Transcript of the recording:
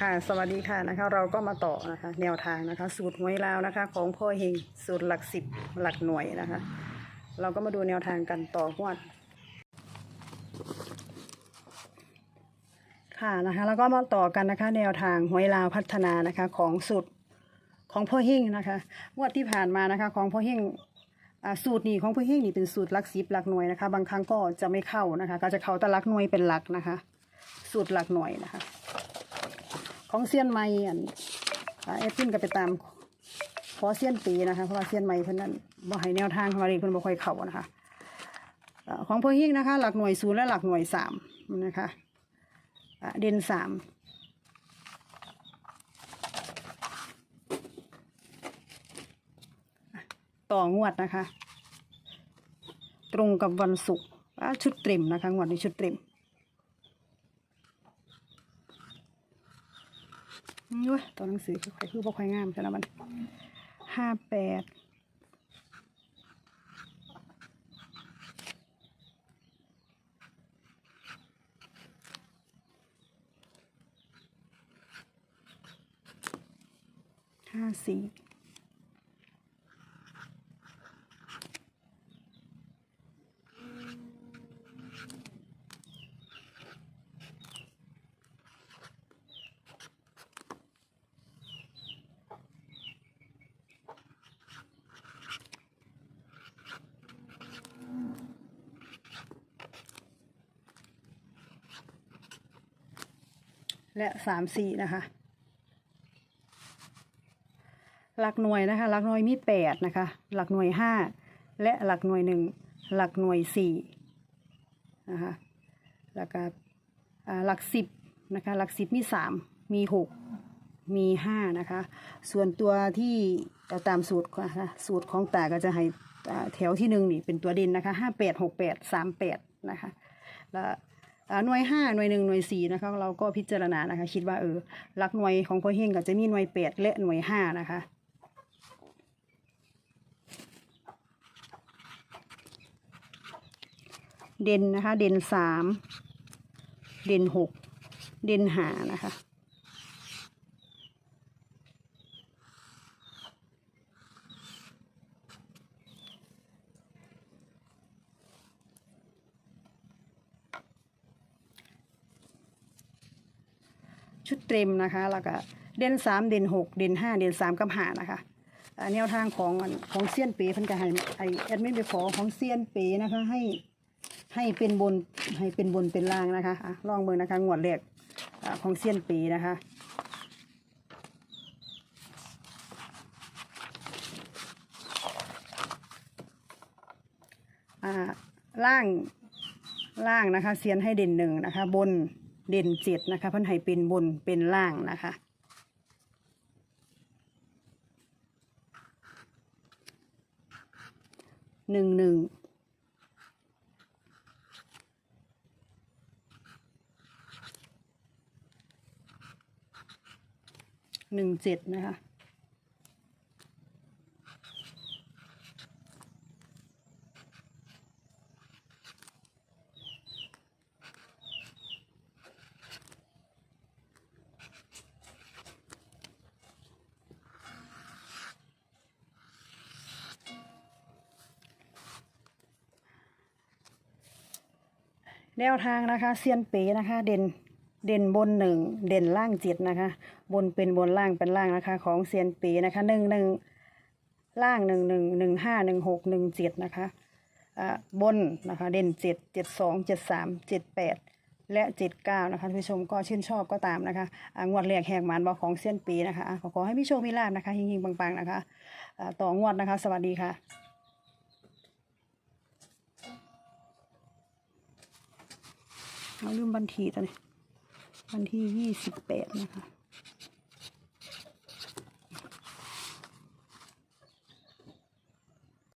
ค่ะสวัสดีค่ะนะคะ เราก็มาต่อนะคะ แนวทางนะคะ สูตรหวยลาวนะคะ ของพ่อเฮงสูตรหลักสิบหลักหน่วยนะคะ เราก็มาดูแนวทางกันต่องวด ค่ะนะคะแล้วก็มาต่อกันนะคะ แนวทางหวยลาวพัฒนานะคะ ของสูตรของพ่อเฮงนะคะงวดที่ผ่านมานะคะของพ่อเฮงสูตรนี้ของพ่อเฮงนี่เป็นสูตรหลักสิบหลักหน่วยนะคะ บางครั้งก็จะไม่เข้านะคะ ก็จะเข้าแต่หลักหน่วยเป็นหลักนะคะ สูตรหลักหน่วยนะคะ ของเซียนไม่อันเอฟฟินก็ไปตามขอเซียนปีนะคะเพราะว่าเซียนไม่เพิ่นนั้นบ่ให้แนวทางของเราเพิ่นบ่ค่อยเข้านะคะของพ่อเฮงนะคะ หลักหน่วยศูนย์และหลักหน่วยสามนะคะเด่นสามต่องวดนะคะ ตรงกับวันศุกร์ชุดเต็มนะคะงวดนี้ชุดเต็ม อืมเว้ยตัวหนังสือค่อยๆคือบ่ค่อยงามใช่ไหมมันห้าแปดห้าสี่ และสามสี่นะคะ หลักหน่วยนะคะ หลักหน่วยมีแปดนะคะ หลักหน่วยห้าและหลักหน่วยหนึ่งหลักหน่วยสี่นะคะแล้วก็หลักสิบนะคะ หลักสิบมีสามมีหกมีห้านะคะ ส่วนตัวที่เอาตามสูตรนะคะสูตรของตาก็จะให้แถวที่หนึ่งนี่เป็นตัวเด่นนะคะห้าแปดหกแปดสามแปดนะคะ แล้ว หน่วยห้าหน่วยหนึ่งหน่วยสี่นะคะเราก็พิจารณานะคะ คิดว่าเออหลักหน่วยของพ่อเฮงก็จะมีหน่วยแปดและหน่วยห้านะคะเด่นนะคะ เด่นสาม เด่นหก เด่นหานะคะ ชุดเต็มนะคะ แล้วก็เด่นสามเด่นหกเด่นห้าเด่นสามกับหานะคะแนวทางของของเซียนเป๋เพิ่นก็ให้ไอแอดมินไปขอของเซียนเป๋นะคะ ให้ให้เป็นบนให้เป็นบนเป็นล่างนะคะอะลองเบิ่งนะคะงวดแรกอของเซียนเป๋นะคะล่างล่างนะคะเซียนให้เด่นหนึ่งนะคะ บน เด่นเจ็ดนะคะเพิ่นให้เป็นบนเป็นล่างนะคะ หนึ่งหนึ่ง หนึ่งเจ็ดนะคะ แนวทางนะคะเซียนเป๋นะคะ เด่นเด่นบนหนึ่งเด่นล่างเจ็ดนะคะ บนเป็นบนล่างเป็นล่างนะคะ ของเซียนเป๋นะคะหนึ่งหนึ่งล่างหนึ่งหนึ่งหนึ่งห้าหนึ่งหกหนึ่งเจ็ดนะคะอ่าบนนะคะเด่นเจ็ดเจ็ดสองเจ็ดสามเจ็ดแปดและเจ็ดเก้านะคะท่านผู้ชมก็ชื่นชอบก็ตามนะคะอ่างวดแรกแหกหมานบอของเซียนป๋นะคะขอขอให้พี่โชคมีลาบนะคะเฮงๆปังๆนะคะอ่าต่องวดนะคะ สวัสดีค่ะ เราลืมบันทีตัวนี้วันทียี่สิบแปดนะคะ